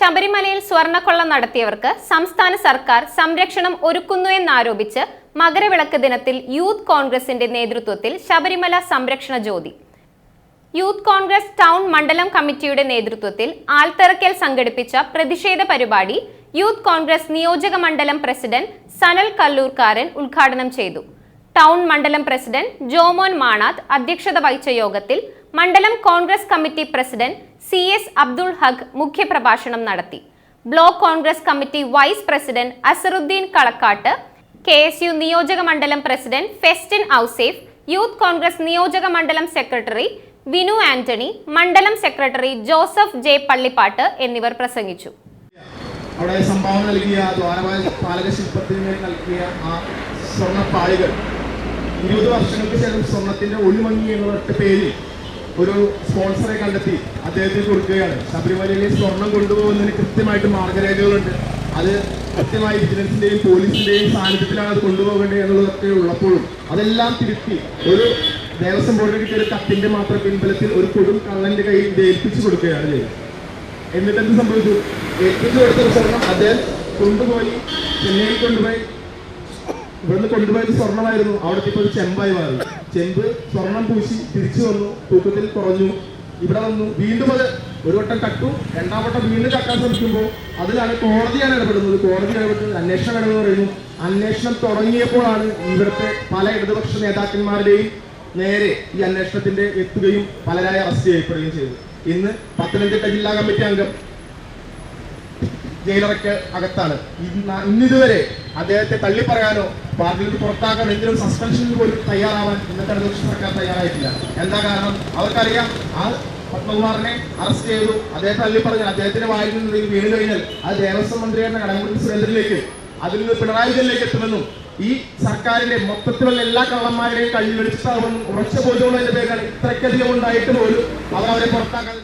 ശബരിമലയിൽ സ്വർണക്കൊള്ള നടത്തിയവർക്ക് സംസ്ഥാന സർക്കാർ സംരക്ഷണം ഒരുക്കുന്നു എന്നാരോപിച്ച് മകരവിളക്ക് ദിനത്തിൽ യൂത്ത് കോൺഗ്രസിന്റെ നേതൃത്വത്തിൽ ശബരിമല സംരക്ഷണ ജ്യോതി. യൂത്ത് കോൺഗ്രസ് ടൗൺ മണ്ഡലം കമ്മിറ്റിയുടെ നേതൃത്വത്തിൽ ആൽത്തറക്കൽ സംഘടിപ്പിച്ച പ്രതിഷേധ പരിപാടി യൂത്ത് കോൺഗ്രസ് നിയോജക മണ്ഡലം പ്രസിഡന്റ് സനൽ കല്ലൂർക്കാരൻ ഉദ്ഘാടനം ചെയ്തു. ടൗൺ മണ്ഡലം പ്രസിഡന്റ് ജോമോൻ മാണാത്ത് അധ്യക്ഷത വഹിച്ച യോഗത്തിൽ മണ്ഡലം Congress committee president C S Abdul Haq മുഖ്യപ്രഭാഷണം നടത്തി. Block Congress committee vice president Azharuddin Kalakkattu K S U നിയോജക മണ്ഡലം പ്രസിഡന്റ് ഫെസ്റ്റിൻ ഔസേഫ് യൂത്ത് കോൺഗ്രസ് നിയോജക മണ്ഡലം സെക്രട്ടറി വിനു ആന്റണി മണ്ഡലം സെക്രട്ടറി ജോസഫ് ജെ പള്ളിപ്പാട്ട് എന്നിവർ പ്രസംഗിച്ചു. അവിടെ സംഭാവന നൽകിയ നൽകിയ ആ സ്വർണപ്പാളികൾ ഇരുപത് വർഷങ്ങൾക്ക് ശേഷം സ്വർണത്തിന്റെ ഒളിമങ്ങി എന്നുള്ള പേരിൽ ഒരു സ്പോൺസറെ കണ്ടെത്തി അദ്ദേഹത്തിന് കൊടുക്കുകയാണ്. ശബരിമലയിലെ സ്വർണം കൊണ്ടുപോകുന്നതിന് കൃത്യമായിട്ട് മാർഗരേഖകളുണ്ട്. അത് കൃത്യമായി വിജിലൻസിന്റെയും പോലീസിന്റെയും സാന്നിധ്യത്തിലാണ് അത് കൊണ്ടുപോകേണ്ടത് എന്നുള്ളതൊക്കെ ഉള്ളപ്പോഴും അതെല്ലാം തിരുത്തി ഒരു ദേവസ്വം ബോർഡിന് കിട്ടിയ ഒരു കത്തിന്റെ മാത്രം പിൻബലത്തിൽ ഒരു കൊടും കള്ളന്റെ കയ്യിൽ ഏൽപ്പിച്ചു കൊടുക്കുകയാണ് ചെയ്തത്. എന്നിട്ട് എന്ത് സംഭവിച്ചു? ഏൽപ്പിച്ചു കൊടുത്ത സ്വർണം അദ്ദേഹം കൊണ്ടുപോയി ചെന്നൈയിൽ കൊണ്ടുപോയി ഇവിടുന്ന് കൊണ്ടുപോയത് സ്വർണമായിരുന്നു അവിടെ ഇപ്പോൾ ഒരു ചെമ്പായി മാറി. ചെമ്പ് സ്വർണം പൂശി തിരിച്ചു വന്നു. തൂക്കത്തിൽ കുറഞ്ഞു. ഇവിടെ വന്നു. വീണ്ടും അത് ഒരു വട്ടം കട്ടു രണ്ടാം വട്ടം വീണ്ടും കക്കാൻ ശ്രമിക്കുമ്പോൾ അതിലാണ് കോടതിയാണ് ഇടപെടുന്നത്. കോടതി ഇടപെടുന്നത് അന്വേഷണം വേണമെന്ന് പറയുന്നു. അന്വേഷണം തുടങ്ങിയപ്പോഴാണ് ഇവിടുത്തെ പല ഇടതുപക്ഷ നേതാക്കന്മാരുടെയും നേരെ ഈ അന്വേഷണത്തിന്റെ എത്തുകയും പലരായി അറസ്റ്റ് ചെയ്യപ്പെടുകയും ചെയ്തു ഇന്ന് പത്തനംതിട്ട ജില്ലാ കമ്മിറ്റി അംഗം ജയിലറയ്ക്ക് അകത്താണ്. ഇന്ന് ഇന്നിതുവരെ അദ്ദേഹത്തെ തള്ളിപ്പറയാനോ പാർട്ടിയിൽ പുറത്താക്കാൻ എന്തിനും സസ്പെൻഷനിൽ പോലും തയ്യാറാവാൻ ഇന്നത്തെ ഇടതുപക്ഷ സർക്കാർ തയ്യാറായിട്ടില്ല. എന്താ കാരണം? അവർക്കറിയാം ആ പത്മകുമാറിനെ അറസ്റ്റ് ചെയ്തു. അദ്ദേഹത്തെ തള്ളിപ്പറഞ്ഞു. അദ്ദേഹത്തിന്റെ വായിൽ നിന്ന് വീണ് കഴിഞ്ഞാൽ അത് ദേവസ്വം മന്ത്രിയുടെ കടകംപള്ളി സുരേന്ദ്രനിലേക്ക് അതിൽ നിന്ന് പിണറായി വിജയനിലേക്ക് എത്തുമെന്നും ഈ സർക്കാരിന്റെ മൊത്തത്തിലുള്ള എല്ലാ കള്ളന്മാരുടെയും കയ്യിൽ വെളിച്ചത്താകുമെന്നും ഉറച്ച ബോധ്യമുള്ളതിന്റെ പേരാണ് ഇത്രയ്ക്കധികം ഉണ്ടായിട്ട് പോലും അവർ അവരെ പുറത്താക്കാൻ